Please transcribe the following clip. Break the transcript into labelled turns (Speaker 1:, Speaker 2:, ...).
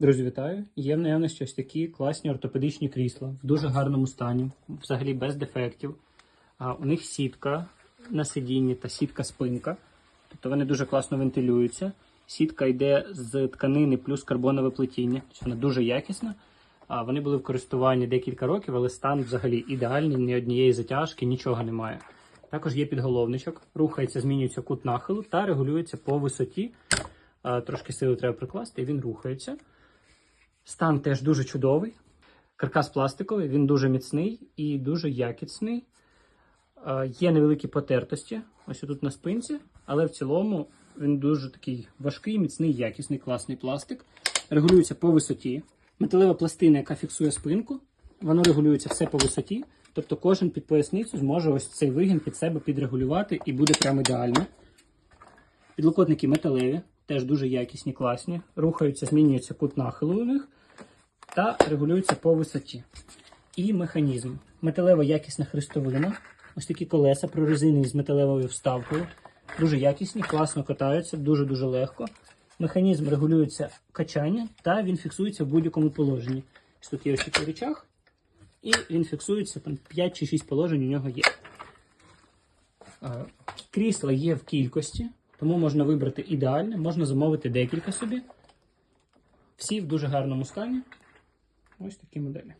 Speaker 1: Друзі, вітаю! Є в наявності ось такі класні ортопедичні крісла в дуже гарному стані, взагалі без дефектів. А, у них сітка на сидінні та сітка спинка. Тобто вони дуже класно вентилюються. Сітка йде з тканини плюс карбонове плетіння. Тобто Вона дуже якісна. А, вони були в користуванні декілька років, але стан взагалі ідеальний, ні однієї затяжки, нічого немає. Також є підголовничок, рухається, змінюється кут нахилу та регулюється по висоті. Трошки сили треба прикласти, і він рухається. Стан теж дуже чудовий. Каркас пластиковий, він дуже міцний і дуже якісний. Е, Є невеликі потертості, ось тут на спинці, але в цілому він дуже такий важкий, міцний, якісний, класний пластик. Регулюється по висоті. Металева пластина, яка фіксує спинку, воно регулюється все по висоті. Тобто кожен під поясницю зможе ось цей вигін під себе підрегулювати і буде прямо ідеально. Підлокотники металеві, теж дуже якісні, класні. Рухаються, змінюється кут нахилу у них та регулюються по висоті. І механізм. Металева якісна хрестовина. Ось такі колеса прорезинені з металевою вставкою. Дуже якісні, класно катаються, дуже-дуже легко. Механізм регулюється качання та він фіксується в будь-якому положенні. Тут є ось такий рычаг, і він фіксується там 5 чи 6 положень у нього є. Е, Крісла є в кількості, тому можна вибрати ідеальне, можна замовити декілька собі. Всі в дуже гарному стані. Ось такі моделі.